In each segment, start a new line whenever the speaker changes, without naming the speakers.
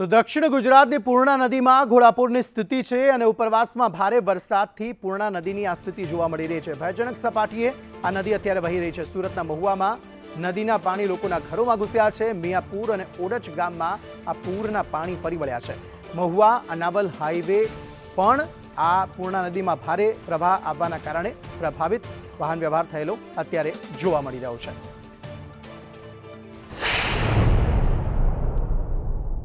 તો દક્ષિણ ગુજરાતની પૂર્ણા નદીમાં ઘોડાપુરની સ્થિતિ છે અને ઉપરવાસમાં ભારે વરસાદથી પૂર્ણા નદીની આ સ્થિતિ જોવા મળી રહી છે. ભયજનક સપાટીએ આ નદી અત્યારે વહી રહી છે. સુરતના મહુવામાં નદીના પાણી લોકોના ઘરોમાં ઘૂસ્યા છે. મિયાપુર અને ઓડચ ગામમાં આ પૂરના પાણી ફરી વળ્યા છે. મહુવા, અનાવલ હાઈવે પણ આ પૂર્ણા નદીમાં ભારે પ્રવાહ આવવાના કારણે પ્રભાવિત વાહન વ્યવહાર થયેલો અત્યારે જોવા મળી રહ્યો છે.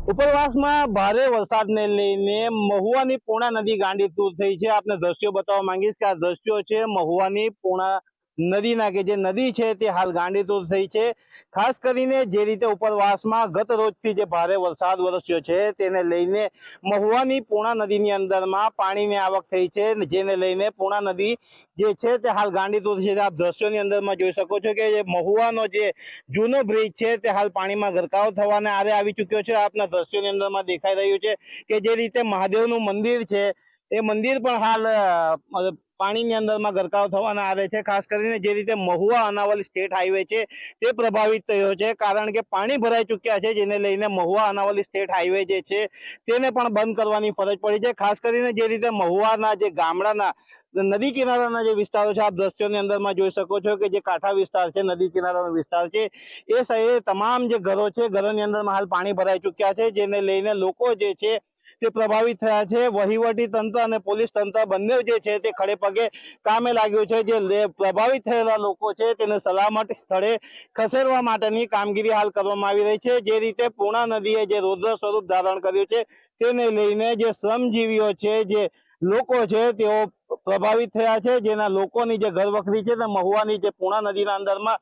ઉપરવાસમાં ભારે વરસાદને લઈને મહુવાની પૂર્ણા નદી ગાંડી દૂર થઈ છે. આપને દ્રશ્યો બતાવવા માંગીશ કે આ દ્રશ્યો છે મહુવાની પૂર્ણા નદીના કે જે નદી છે તે હાલ ગાંડીતુર થઈ છે. ખાસ કરીને જે રીતે ઉપરવાસમાં ગત રોજથી જે ભારે વરસાદ વરસ્યો છે તેને લઈને મહુવાની પૂર્ણા નદીની અંદરમાં પાણીની આવક થઈ છે જેને લઈને પૂર્ણા નદી જે છે તે હાલ ગાંડીતુર છે. આપ દ્રશ્યોની અંદરમાં જોઈ શકો છો કે મહુવાનો જે જૂનો બ્રિજ છે તે હાલ પાણીમાં ગરકાવ થવાને આરે આવી ચૂક્યો છે. આપના દ્રશ્યોની અંદરમાં દેખાઈ રહ્યું છે કે જે રીતે મહાદેવનું મંદિર છે. એ મંદિર પણ હાલ પાણીની અંદરમાં ગરકાવ થવાના આવે છે, ખાસ કરીને જે રીતે મહુવા અનાવલ સ્ટેટ હાઈવે છે, તે પ્રભાવિત થયો છે, કારણ કે પાણી ભરાઈ ચૂક્યા છે, જેને લઈને મહુવા અનાવલી સ્ટેટ હાઈવે જે છે, તેને પણ બંધ કરવાની ફરજ પડી છે. ખાસ કરીને જે રીતે મહુવાના જે ગામડાના, નદી કિનારાના જે વિસ્તારો છે, આપ દ્રશ્યોની અંદરમાં જોઈ શકો છો કે જે કાંઠા વિસ્તાર છે, નદી કિનારાનો વિસ્તાર છે, એ તમામ જે ઘરો છે, ઘરોની અંદરમાં હાલ પાણી ભરાઈ ચૂક્યા છે, જેને લઈને લોકો જે છે તે પ્રભાવિત થયા છે. વહીવટી તંત્ર અને પોલીસ તંત્ર બંને જે છે તે ખડે પગે કામે લાગ્યું છે. જે પ્રભાવિત થયેલા લોકો છે તેને સલામત સ્થળે ખસેડવા માટેની કામગીરી હાલ કરવામાં આવી રહી છે. જે રીતે પૂર્ણા નદીએ જે રૌદ્ર સ્વરૂપ ધારણ કર્યું છે તેને લઈને જે શ્રમજીવીઓ છે, જે લોકો છે તેઓ પ્રભાવિત થયા છે, જેના લોકોની જે ઘરવખરી છે તે મહુવાની જે પૂણા નદીના અંદરમાં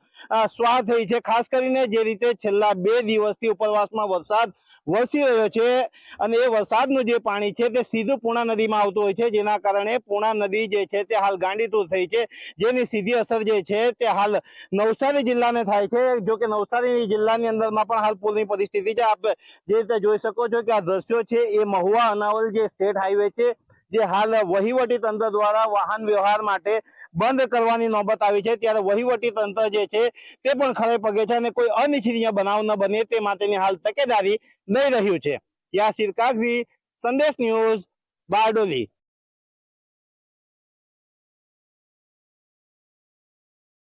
સ્વા થઈ છે. ખાસ કરીને જે રીતે છેલ્લા બે દિવસથી ઉપરવાસમાં વરસાદ વરસી રહ્યો છે અને એ વરસાદનું જે પાણી છે તે સીધું પૂણા નદીમાં આવતું હોય છે, જેના કારણે પૂણા નદી જે છે તે હાલ ગાંડીતુર થઈ છે. જેની સીધી અસર જે છે તે હાલ નવસારી જિલ્લાને થાય છે. જો કે નવસારી જિલ્લાની અંદરમાં પણ હાલ પૂરની પરિસ્થિતિ છે. આપ જે રીતે જોઈ શકો છો કે આ દ્રશ્યો છે એ મહુવા અનાવલ જે સ્ટેટ હાઈવે છે જે હાલ વહીવટી તંત્ર દ્વારા વાહન વ્યવહાર માટે બંધ કરવાની નોબત આવી છે. ત્યારે વહીવટી તંત્ર જે છે તે પણ ખરે પગે છે અને કોઈ અનિચ્છનીય બનાવ ન બને તે માટેની હાલ તકેદારી લઈ રહ્યું છે. યાસિર કાગઝી, સંદેશ ન્યૂઝ, બારડોલી.